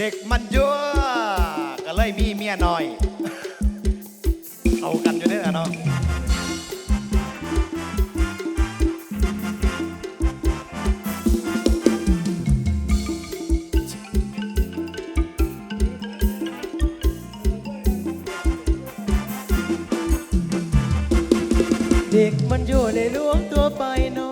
เด็กมันยั่วก็เลยมีเมียน้อย เอากันอยู่เนี่ยเนาะเด็กมันอยู่ในหลวงตัวไปหน่อ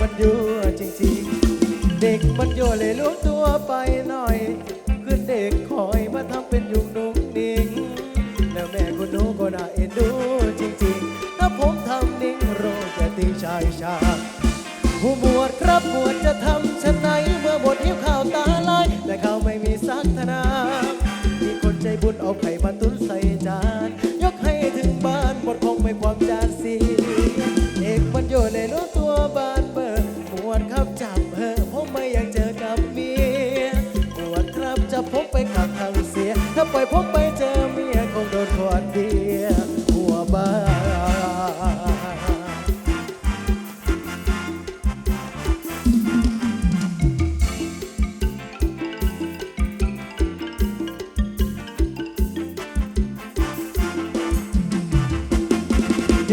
มันอยู่จริงๆ เด็กมันอยู่เลยลวงตัวไปหน่อยคือเด็กคอยมาทำเป็นยุงนุ่งนิ่ง แล้วแม่คนหนูก็น่าเอ็นดูจริงๆ ถ้าผมทำนิ่งโรจะตีชายชา ผู้หมวดครับหมวดจะทำฉันไหน เมื่อหมดหิวข้าวตาลาย แต่เขาวไม่มีสักธนา มีคนใจบุญเอาไข่มาตุ้นใส่จาน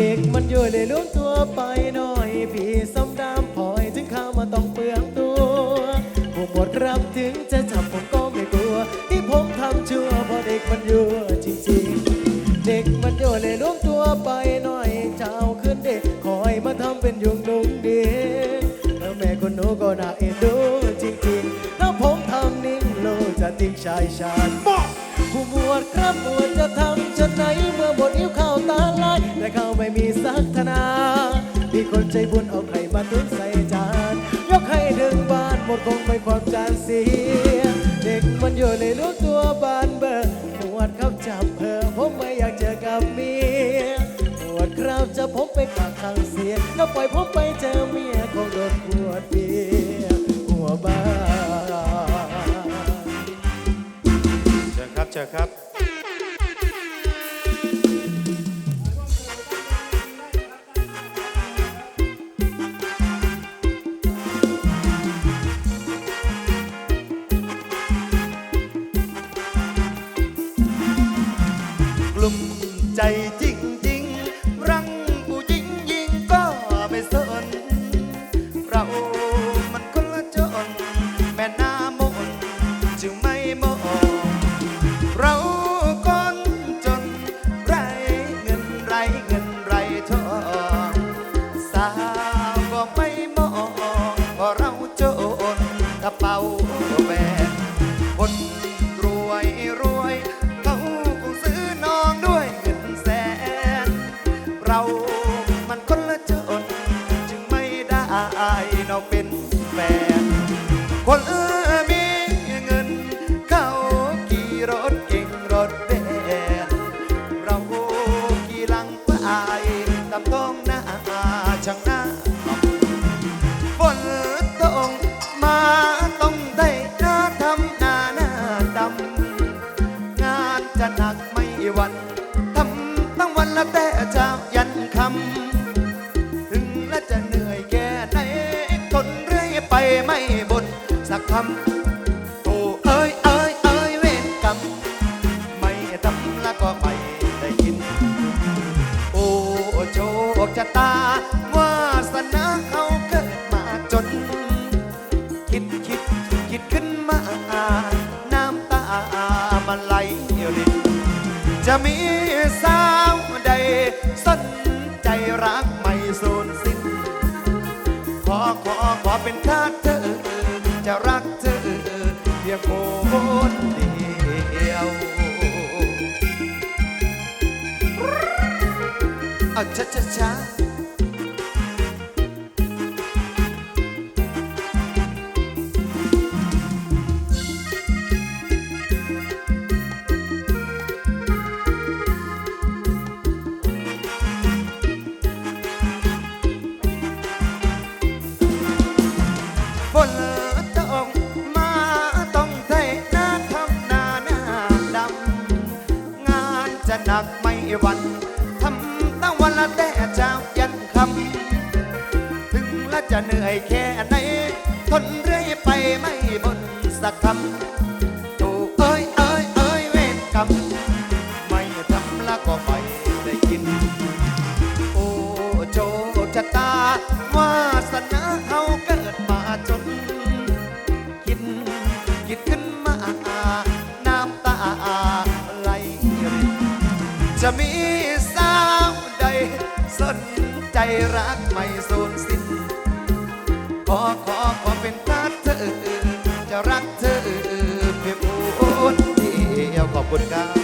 ด็กมันอยู่ในลุ้นตัวไปหน่อย พี่สมดามพอยถึงข้ามาต้องเปลืองตัวผมหมดรับถึงจะจับผมก็ไม่กลัว ที่ผมทำชั่วเพราะเด็กมันอยู่จริงๆ เด็กมันอยู่ในลุ้นตัวไปหน่อยเจ้าขึ้นเด็กคอยมาทำเป็นยุงนุ่งเด็กแล้วแม่คนหนูก็น่าเอ็นดูจริงๆ ถ้าผมทำนิ่งโลจะทิ้งชายชาญ ผู้หมวดครับหมวดจะทำฉันไหนเมื่อหมดอิ่วเข้าตาลายแต่เขาไม่มีสักธนา มีคนใจบุญเอาไข่มาตุ้นใส่จาน ยกให้ถึงบ้านหมดคงไม่ความจานเสีย เด็กมันอยู่ในรู้ตัวบานเบอร์หมวดเขาจับเพอผมไม่อยากเจอกับเมียหมวดครับจะผมไปปากทางเสียแล้วปล่อยผมไปเจอเมียคงโดนขวดเบียร์หัวบ้า เชิญครับ ไม่บนสักคำโอ้เอ้ยเอ้ยเอ้ยเวรกรรมไม่ทำแล้วก็ไม่ได้กิน โอ้โชคชะตาวาสนาเขาเกิดมาจน คิดคิดคิดขึ้นมา น้ำตามันไหลรินจะมี อกว่าเป็นทาสเธอ จะรักเธอเพียงคนเดียวเอาช้าช้าากไม่วันทำตั้งวันละแต่เช้ายันคำถึงละจะเหนื่อยแค่ไหนทนเรื่อยไปไม่บนสักคำะมีสาวใด สนใจรักไม่สูญสิ้นขอขอขอเป็นทาเธอ จะรักเธอเพียงคนเดียวขอบคุณครับ